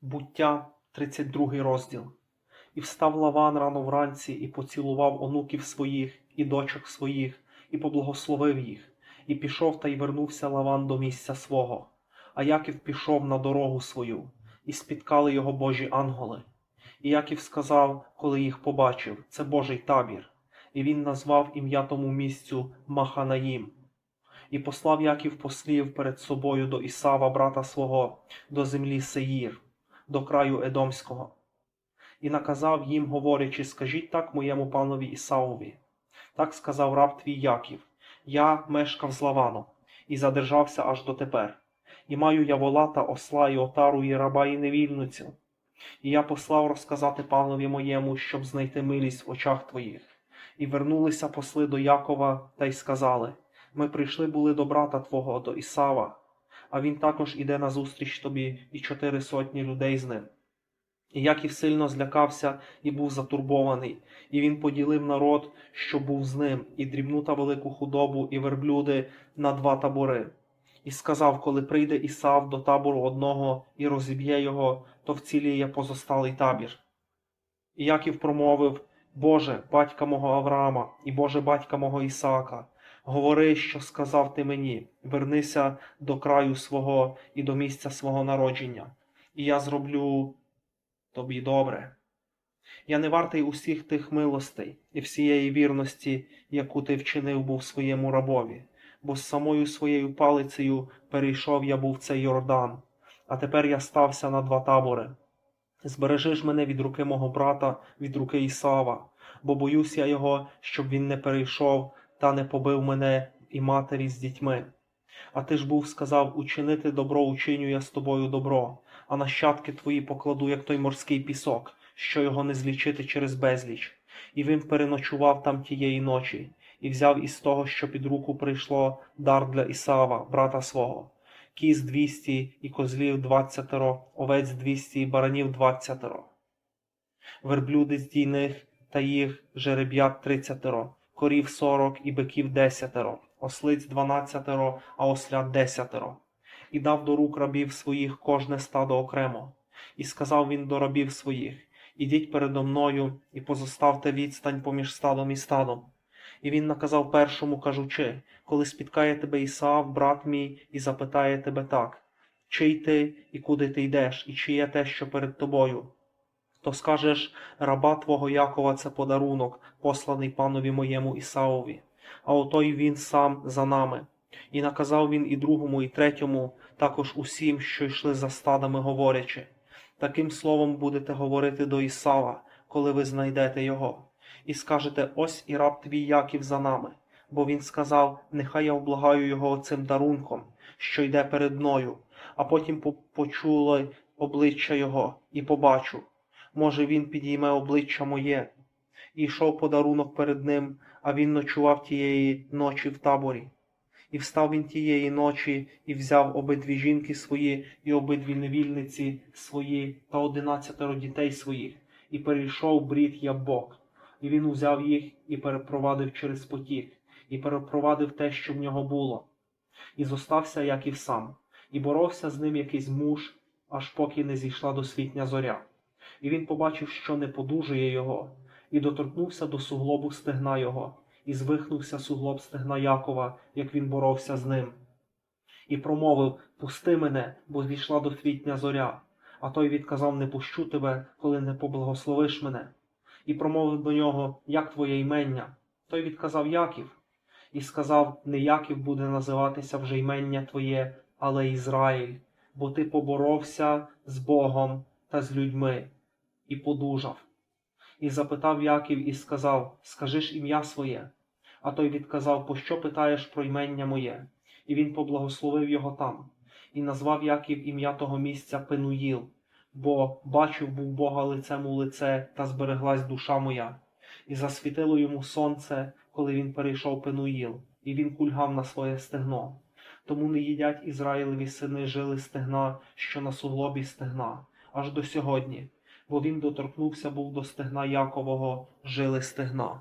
Буття, 32 розділ. І встав Лаван рано вранці, і поцілував онуків своїх, і дочок своїх, і поблагословив їх, і пішов та й вернувся Лаван до місця свого. А Яків пішов на дорогу свою, і спіткали його Божі ангели. І Яків сказав, коли їх побачив, це Божий табір, і він назвав ім'я тому місцю Маханаїм. І послав Яків послів перед собою до Ісава, брата свого, до землі Сеїр, до краю Едомського, і наказав їм, говорячи, скажіть так моєму панові Ісаові. Так сказав раб твій Яків, я мешкав з Лаваном, і задержався аж дотепер, і маю я вола та осла, і отару, і раба, і невільницю. І я послав розказати панові моєму, щоб знайти милість в очах твоїх. І вернулися посли до Якова та й сказали: Ми прийшли були до брата твого, до Ісава, а він також іде назустріч тобі, і чотири сотні людей з ним. І Яків сильно злякався і був затурбований, і він поділив народ, що був з ним, і дрібну та велику худобу, і верблюди на два табори. І сказав, коли прийде Ісав до табору одного і розіб'є його, то вціліє позосталий табір. І Яків промовив: Боже, батька мого Авраама, і Боже батька мого Ісаака, говори, що сказав ти мені, вернися до краю свого і до місця свого народження, і я зроблю тобі добре. Я не вартий усіх тих милостей і всієї вірності, яку ти вчинив був своєму рабові, бо з самою своєю палицею перейшов я був цей Йордан, а тепер я стався на два табори. Збережи ж мене від руки мого брата, від руки Ісава, бо боюсь я його, щоб він не перейшов та не побив мене і матері з дітьми. А ти ж був сказав учинити добро, учиню я з тобою добро, а нащадки твої покладу, як той морський пісок, що його не злічити через безліч. І він переночував там тієї ночі, і взяв із того, що під руку прийшло, дар для Ісава, брата свого, кіз двісті і козлів двадцятеро, овець двісті і баранів двадцятеро, верблюди з дійних та їх жереб'ят тридцятеро, корів сорок і биків десятеро, ослиць дванадцятеро, а ослят десятеро. І дав до рук рабів своїх кожне стадо окремо. І сказав він до рабів своїх: Ідіть передо мною і позоставте відстань поміж стадом і стадом. І він наказав першому, кажучи, коли спіткає тебе Ісаав, брат мій, і запитає тебе так: чий ти і куди ти йдеш, і чи є те, що перед тобою? То скажеш, раба твого Якова це подарунок, посланий панові моєму Ісаові, а ото й він сам за нами. І наказав він і другому, і третьому, також усім, що йшли за стадами, говорячи. Таким словом будете говорити до Ісава, коли ви знайдете його, і скажете: ось і раб твій Яків за нами. Бо він сказав: Нехай я облагаю його цим дарунком, що йде перед мною, а потім почули обличчя його, і побачу. Може, він підійме обличчя моє. І йшов подарунок перед ним, а він ночував тієї ночі в таборі. І встав він тієї ночі, і взяв обидві жінки свої, і обидві невільниці свої, та одинадцятеро дітей своїх, і перейшов брід Ябок. І він узяв їх і перепровадив через потік, і перепровадив те, що в нього було. І зостався Яків сам, і боровся з ним якийсь муж, аж поки не зійшла досвітня зоря. І він побачив, що не подужує його, і доторкнувся до суглобу стегна його, і звихнувся суглоб стегна Якова, як він боровся з ним. І промовив Пусти мене, бо зійшла досвітня зоря. А той відказав Не пущу тебе, коли не поблагословиш мене. І промовив до нього Як твоє імення? Той відказав Яків. І сказав Не Яків буде називатися вже імення твоє, але Ізраїль, бо ти поборовся з Богом та з людьми, і подужав. І запитав Яків і сказав: Скажи ж ім'я своє. А той відказав, Пощо питаєш про імення моє? І він поблагословив його там, і назвав Яків ім'я того місця Пенуїл, бо бачив був Бога лицем у лице, та збереглась душа моя. І засвітило йому сонце, коли він перейшов Пенуїл, і він кульгав на своє стегно. Тому не їдять Ізраїлеві сини жили стегна, що на суглобі стегна, аж до сьогодні, бо він доторкнувся був до стегна Якового, жили стегна.